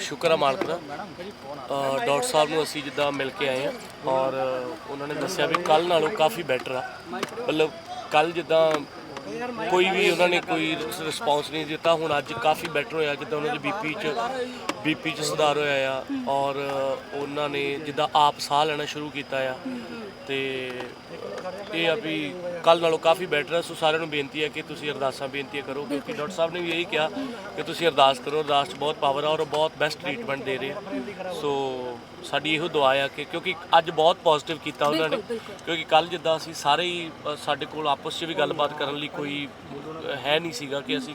ਸ਼ੁਕਰ ਆ ਮਾਲਕ ਦਾ। ਡਾਕਟਰ ਸਾਹਿਬ ਨੂੰ ਅਸੀਂ ਜਿੱਦਾਂ ਮਿਲ ਕੇ ਆਏ ਆ ਔਰ ਉਹਨਾਂ ਨੇ ਦੱਸਿਆ ਵੀ ਕੱਲ ਨਾਲੋਂ ਕਾਫੀ ਬੈਟਰ ਆ। ਮਤਲਬ ਕੱਲ ਜਿੱਦਾਂ ਕੋਈ ਵੀ ਉਹਨਾਂ ਨੇ ਕੋਈ ਰਿਸਪੌਂਸ ਨਹੀਂ ਦਿੱਤਾ, ਹੁਣ ਅੱਜ ਕਾਫੀ ਬੈਟਰ ਹੋਇਆ, ਜਿੱਦਾਂ ਉਹਨਾਂ ਦੇ ਬੀਪੀ ਚ ਬੀਪੀ ਚ ਸੁਧਾਰ ਹੋਇਆ ਆ ਔਰ ਉਹਨਾਂ ਨੇ ਜਿੱਦਾਂ ਆਪ ਸਾਹ ਲੈਣਾ ਸ਼ੁਰੂ ਕੀਤਾ ਆ। ਤੇ ਇਹ ਆ ਵੀ ਕੱਲ ਨਾਲੋਂ ਕਾਫੀ ਬੈਟਰ ਹੈ। ਸੋ ਸਾਰਿਆਂ ਨੂੰ ਬੇਨਤੀ ਹੈ ਕਿ ਤੁਸੀਂ ਅਰਦਾਸਾਂ ਬੇਨਤੀਆਂ ਕਰੋ। ਕਿਉਂਕਿ ਡਾਕਟਰ ਸਾਹਿਬ ਨੇ ਵੀ ਇਹੀ ਕਿਹਾ ਕਿ ਤੁਸੀਂ ਅਰਦਾਸ ਕਰੋ। ਅਰਦਾਸ 'ਚ ਬਹੁਤ ਪਾਵਰ ਆ ਔਰ ਬਹੁਤ ਬੈਸਟ ਟ੍ਰੀਟਮੈਂਟ ਦੇ ਰਹੇ ਆ। ਸੋ ਸਾਡੀ ਇਹੋ ਦੁਆ ਆ ਕਿ ਕਿਉਂਕਿ ਅੱਜ ਬਹੁਤ ਪੋਜ਼ਿਟਿਵ ਕੀਤਾ ਉਹਨਾਂ ਨੇ। ਕਿਉਂਕਿ ਕੱਲ ਜਿੱਦਾਂ ਅਸੀਂ ਸਾਰੇ ਹੀ ਸਾਡੇ ਕੋਲ ਆਪਸ 'ਚ ਵੀ ਗੱਲਬਾਤ ਕਰਨ ਲਈ ਕੋਈ ਹੈ ਨਹੀਂ ਸੀਗਾ ਕਿ ਅਸੀਂ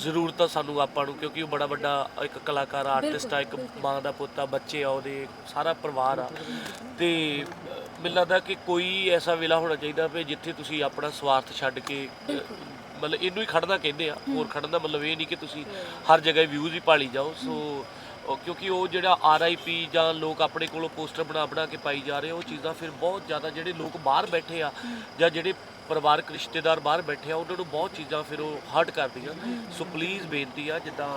ਜ਼ਰੂਰਤ ਆ ਸਾਨੂੰ ਆਪਾਂ ਨੂੰ ਕਿਉਂਕਿ ਉਹ ਬੜਾ ਵੱਡਾ ਇੱਕ ਕਲਾਕਾਰ ਆਰਟਿਸਟ ਆ ਇੱਕ ਮਾਂ ਦਾ ਪੁੱਤ ਆ ਬੱਚੇ ਆ ਉਹਦੇ ਸਾਰਾ ਪਰਿਵਾਰ ਆ। ਤੇ ਮੈਨੂੰ ਲੱਗਦਾ ਕਿ ਕੋਈ ਐਸਾ ਵੇਲਾ ਹੋਣਾ ਚਾਹੀਦਾ ਵੀ ਜਿੱਥੇ ਤੁਸੀਂ ਆਪਣਾ ਸਵਾਰਥ ਛੱਡ ਕੇ ਮਤਲਬ ਇਹਨੂੰ ਹੀ ਖੜਨਾ ਕਹਿੰਦੇ ਆ। ਹੋਰ ਖੜਨ ਦਾ ਮਤਲਬ ਇਹ ਨਹੀਂ ਕਿ ਤੁਸੀਂ ਹਰ ਜਗ੍ਹਾ ਵਿਊਜ਼ ਹੀ ਭਾਲੀ ਜਾਓ। ਸੋ ਕਿਉਂਕਿ ਉਹ ਜਿਹੜਾ ਆਰਆਈਪੀ ਜਾਂ ਲੋਕ ਆਪਣੇ ਕੋਲੋਂ ਪੋਸਟਰ ਬਣਾ ਬਣਾ ਕੇ ਪਾਈ ਜਾ ਰਹੇ ਉਹ ਚੀਜ਼ਾਂ ਫਿਰ ਬਹੁਤ ਜ਼ਿਆਦਾ ਜਿਹੜੇ ਲੋਕ ਬਾਹਰ ਬੈਠੇ ਆ ਜਾਂ ਜਿਹੜੇ ਪਰਿਵਾਰਕ ਰਿਸ਼ਤੇਦਾਰ ਬਾਹਰ ਬੈਠੇ ਆ ਉਹਨਾਂ ਨੂੰ ਬਹੁਤ ਚੀਜ਼ਾਂ ਫਿਰ ਉਹ ਹਰਟ ਕਰਦੀਆਂ। ਸੋ ਪਲੀਜ਼ ਬੇਨਤੀ ਆ ਜਿੱਦਾਂ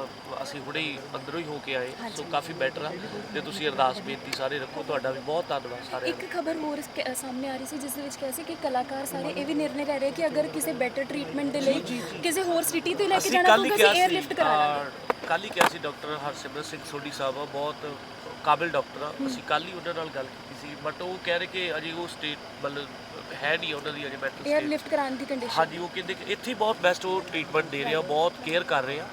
ਅਸੀਂ ਹੁਣੇ ਹੀ ਅੰਦਰੋਂ ਹੀ ਹੋ ਕੇ ਆਏ ਸੋ ਕਾਫੀ ਬੈਟਰ ਆ। ਤੇ ਤੁਸੀਂ ਅਰਦਾਸ ਬੇਨਤੀ ਸਾਰੇ ਰੱਖੋ ਤੁਹਾਡਾ ਵੀ ਬਹੁਤ ਧੰਨਵਾਦ ਸਾਰਿਆਂ ਦਾ। ਇੱਕ ਖਬਰ ਹੋਰ ਸਾਹਮਣੇ ਆ ਰਹੀ ਸੀ ਜਿਸ ਦੇ ਵਿੱਚ ਕਿਹਾ ਸੀ ਕਿ ਕਲਾਕਾਰ ਸਾਰੇ ਇਹ ਵੀ ਨਿਰਣੇ ਲੈ ਰਹੇ ਕਿ ਅਗਰ ਕਿਸੇ ਬੈਟਰ ਟ੍ਰੀਟਮੈਂਟ ਦੇ ਲਈ ਕਿਸੇ ਹੋਰ ਸਿਟੀ ਤੇ ਲੈ ਕੇ ਜਾਣਾ ਕੱਲ ਹੀ ਪਊਗਾ ਕਿਹਾ ਅਸੀਂ 에ਅਰਲਿਫਟ ਕਰਾਣਾ ਕੱਲ ਹੀ ਕਿਹਾ ਸੀ ਡਾਕਟਰ ਹਰਸਿਮਰਤ ਸਿੰਘ ਸੋਢੀ ਸਾਹਿਬ ਆ ਬਹੁਤ ਕਾਬਿਲ ਡਾਕਟਰ ਆ। ਅਸੀਂ ਕੱਲ ਹੀ ਉਹਨਾਂ ਨਾਲ ਗੱਲ ਕੀਤੀ ਸੀ ਬਟ ਉਹ ਕਹਿ ਰਹੇ ਕਿ ਅਜੇ ਉਹ ਸਟੇਟ ਮਤਲਬ ਹੈ ਨਹੀਂ ਉਹਨਾਂ ਦੀ ਅਜੇ ਮੈਂਟਲ ਸਟੇਟ 에ਅਰਲਿਫਟ ਕਰਾਉਣ ਦੀ ਕੰਡੀਸ਼ਨ ਹਾਂਜੀ ਉਹ ਕਹਿੰਦੇ ਕਿ ਇੱਥੇ ਹੀ ਬਹੁਤ ਬੈਸਟ ਉਹ ਟ੍ਰੀਟਮੈਂਟ ਦੇ ਰਹੇ ਆ ਬਹੁਤ ਕੇਅਰ ਕਰ ਰਹੇ ਆ।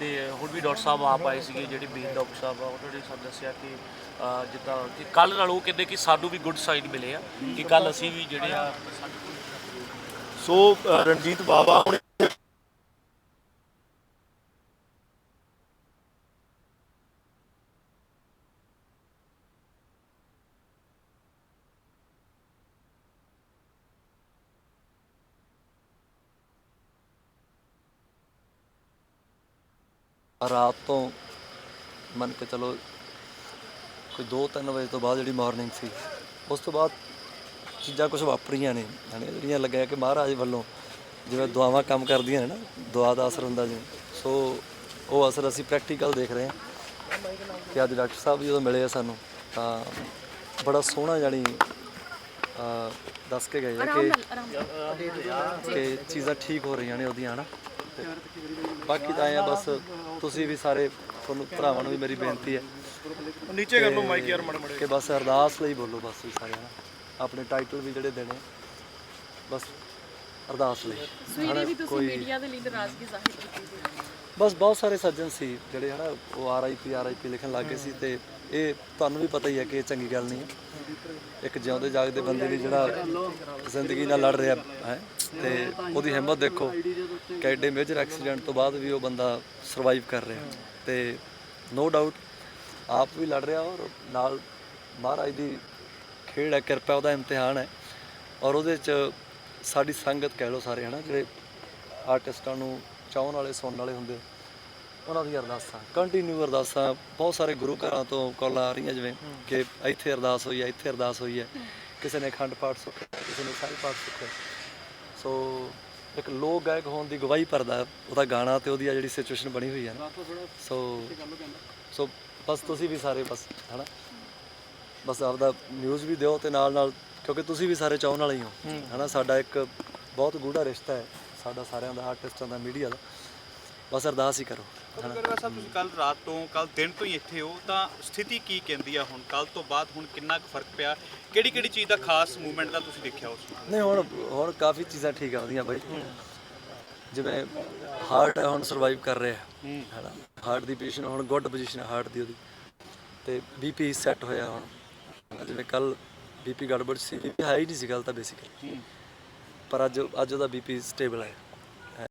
ਤੇ ਹੁਣ ਵੀ ਡਾਕਟਰ ਸਾਹਿਬ ਆਪ ਆਏ ਸੀਗੇ ਜਿਹੜੇ ਮੇਨ ਡਾਕਟਰ ਸਾਹਿਬ ਆ ਉਹਨਾਂ ਨੇ ਸਾਨੂੰ ਦੱਸਿਆ ਕਿ ਅਹ, ਜਿੱਦਾਂ ਕਿ ਕੱਲ ਨਾਲ ਉਹ ਕਹਿੰਦੇ ਕਿ ਸਾਨੂੰ ਵੀ ਗੁੱਡ ਸਾਈਨ ਮਿਲੇ ਆ ਕਿ ਕੱਲ ਅਸੀਂ ਵੀ ਜਿਹੜੇ ਆ ਸੋ ਅ, ਰਣਜੀਤ ਬਾਵਾ ਹੁਣ ਰਾਤ ਤੋਂ ਮੰਨ ਕੇ ਚਲੋ ਕੋਈ 2-3 ਵਜੇ ਤੋਂ ਬਾਅਦ ਜਿਹੜੀ ਮਾਰਨਿੰਗ ਸੀ ਉਸ ਤੋਂ ਬਾਅਦ ਚੀਜ਼ਾਂ ਕੁਝ ਵਾਪਰੀਆਂ ਨੇ ਹਣੇ ਜਿਹੜੀਆਂ ਲੱਗਿਆ ਕਿ ਮਹਾਰਾਜ ਵੱਲੋਂ ਜਿਵੇਂ ਦੁਆਵਾਂ ਕੰਮ ਕਰਦੀਆਂ ਨੇ ਨਾ ਦੁਆ ਦਾ ਅਸਰ ਹੁੰਦਾ ਜਿਵੇਂ ਸੋ ਉਹ ਅਸਰ ਅਸੀਂ ਪ੍ਰੈਕਟੀਕਲ ਦੇਖ ਰਹੇ ਹਾਂ ਕਿ ਅੱਜ ਡਾਕਟਰ ਸਾਹਿਬ ਜਦੋਂ ਮਿਲੇ ਆ ਸਾਨੂੰ ਤਾਂ ਬੜਾ ਸੋਹਣਾ ਜਾਨੀ ਦੱਸ ਕੇ ਗਏ ਕਿ ਕਿ ਚੀਜ਼ਾਂ ਠੀਕ ਹੋ ਰਹੀਆਂ ਨੇ ਉਹਦੀਆਂ ਹਨਾ? ਤੇ ਬਾਕੀ ਤਾਂ ਆ ਬਸ ਤੁਸੀਂ ਵੀ ਸਾਰੇ ਤੁਹਾਨੂੰ ਭਰਾਵਾਂ ਨੂੰ ਵੀ ਮੇਰੀ ਬੇਨਤੀ ਹੈ ਨੀਚੇ ਕਰ ਲਓ ਮਾਈਕ ਯਾਰ ਮੜੇ ਮੜੇ ਕਿ ਬਸ ਅਰਦਾਸ ਲਈ ਬੋਲੋ ਬਸ ਤੁਸੀਂ ਸਾਰੇ ਹਨਾ ਆਪਣੇ ਟਾਈਟਲ ਵੀ ਜਿਹੜੇ ਦੇਣੇ। ਬਸ ਅਰਦਾਸ ਲਈ। ਸਵੇਰੇ ਵੀ ਤੁਸੀਂ ਮੀਡੀਆ ਦੇ ਲਈ ਨਾਰਾਜ਼ਗੀ ਜ਼ਾਹਿਰ ਕੀਤੀ ਬਸ ਬਹੁਤ ਸਾਰੇ ਸੱਜਣ ਸੀ ਜਿਹੜੇ ਹਨਾ ਉਹ ਆਰਆਈਪੀ ਆਰਆਈਪੀ ਲਿਖਣ ਲੱਗੇ ਸੀ ਤੇ ਇਹ ਤੁਹਾਨੂੰ ਵੀ ਪਤਾ ਹੀ ਹੈ ਕਿ ਇਹ ਚੰਗੀ ਗੱਲ ਨਹੀਂ ਹੈ। ਇੱਕ ਜਿਉਂਦੇ ਜਾਗਦੇ ਬੰਦੇ ਲਈ ਜਿਹੜਾ ਜ਼ਿੰਦਗੀ ਨਾਲ ਲੜ ਰਿਹਾ ਹੈ ਤੇ ਉਹਦੀ ਹਿੰਮਤ ਦੇਖੋ ਕਿ ਐਡੇ ਮੇਜਰ ਐਕਸੀਡੈਂਟ ਤੋਂ ਬਾਅਦ ਵੀ ਉਹ ਬੰਦਾ ਸਰਵਾਈਵ ਕਰ ਰਿਹਾ ਤੇ ਨੋ ਡਾਊਟ ਆਪ ਵੀ ਲੜ ਰਿਹਾ ਔਰ ਨਾਲ ਮਹਾਰਾਜ ਦੀ ਖੇਡ ਹੈ ਕਿਰਪਾ ਉਹਦਾ ਇਮਤਿਹਾਨ ਹੈ। ਔਰ ਉਹਦੇ ਚ ਸਾਡੀ ਸੰਗਤ ਕਹਿ ਲਓ ਸਾਰੇ ਹਨਾ ਜਿਹੜੇ ਆਰਟਿਸਟਾਂ ਨੂੰ ਚਾਹਣ ਵਾਲੇ ਸੁਣਨ ਵਾਲੇ ਹੁੰਦੇ ਉਹਨਾਂ ਦੀ ਅਰਦਾਸਾਂ। ਕੰਟੀਨਿਊ ਅਰਦਾਸਾਂ ਬਹੁਤ ਸਾਰੇ ਗੁਰੂ ਘਰਾਂ ਤੋਂ ਕਾਲਾਂ ਆ ਰਹੀਆਂ ਜਿਵੇਂ ਕਿ ਇੱਥੇ ਅਰਦਾਸ ਹੋਈ ਹੈ ਇੱਥੇ ਅਰਦਾਸ ਹੋਈ ਹੈ। ਕਿਸੇ ਨੇ ਅਖੰਡ ਪਾਠ ਸੁੱਖਿਆ ਕਿਸੇ ਨੇ ਸਾਹਿਬ ਪਾਠ ਸੁੱਖਿਆ। ਸੋ ਇੱਕ ਲੋਕ ਗਾਇਕ ਹੋਣ ਦੀ ਗਵਾਹੀ ਭਰਦਾ ਉਹਦਾ ਗਾਣਾ ਤੇ ਉਹਦੀ ਜਿਹੜੀ ਸਿਚੁਏਸ਼ਨ ਬਣੀ ਹੋਈ ਹੈ ਨਾ। ਸੋ ਸੋ ਬਸ ਤੁਸੀਂ ਵੀ ਸਾਰੇ ਬਸ ਹਨਾ। ਬਸ ਆਪਦਾ ਨਿਊਜ਼ ਵੀ ਦਿਓ ਤੇ ਨਾਲ ਨਾਲ ਕਿਉਂਕਿ ਤੁਸੀਂ ਵੀ ਸਾਰੇ ਚਾਹਣ ਵਾਲੇ ਹੀ ਹੋ। ਹਨਾ ਸਾਡਾ ਇੱਕ ਬਹੁਤ ਗੂੜਾ ਰਿਸ਼ਤਾ ਹੈ ਸਾਡਾ ਸਾਰਿਆਂ ਦਾ ਆਰਟਿਸਟਾਂ ਦਾ ਮੀਡੀਆ ਦਾ। ਬਸ ਅਰਦਾਸ ਹੀ ਕਰੋ ਹਨਾ। ਅਗਰ ਸਾਹਿਬ ਤੁਸੀਂ ਕੱਲ ਰਾਤ ਤੋਂ ਕੱਲ ਦਿਨ ਤੋਂ ਹੀ ਇੱਥੇ ਹੋ ਤਾਂ ਸਥਿਤੀ ਕੀ ਕਹਿੰਦੀ ਆ ਹੁਣ? ਕੱਲ ਤੋਂ ਬਾਅਦ ਹੁਣ ਕਿੰਨਾ ਕੁ ਫ਼ਰਕ ਪਿਆ? ਕਿਹੜੀ ਕਿਹੜੀ ਚੀਜ਼ ਦਾ ਖਾਸ ਮੂਵਮੈਂਟ ਦਾ ਤੁਸੀਂ ਦੇਖਿਆ ਉਸ ਨੂੰ ਨਹੀਂ ਹੁਣ ਹੁਣ ਕਾਫੀ ਚੀਜ਼ਾਂ ਠੀਕ ਆ ਉਹਦੀਆਂ ਬਾਈ ਜਿਵੇਂ ਹਾਰਟ ਹੈ ਹੁਣ ਸਰਵਾਈਵ ਕਰ ਰਿਹਾ। ਹੈਨਾ ਹਾਰਟ ਦੀ ਪੋਜੀਸ਼ਨ ਹੁਣ ਗੁੱਡ ਪੋਜੀਸ਼ਨ ਹੈ ਹਾਰਟ ਦੀ ਉਹਦੀ। ਤੇ ਬੀਪੀ ਸੈੱਟ ਹੋਇਆ ਹੁਣ। ਜਿਵੇਂ ਕੱਲ ਬੀਪੀ ਗੜਬੜ ਸੀ ਬੀਪੀ ਹਾਈ ਨਹੀਂ ਸੀ ਗੱਲ ਤਾਂ ਬੇਸਿਕਲੀ ਪਰ ਅੱਜ ਅੱਜ ਉਹਦਾ ਬੀਪੀ ਸਟੇਬਲ ਹੈ।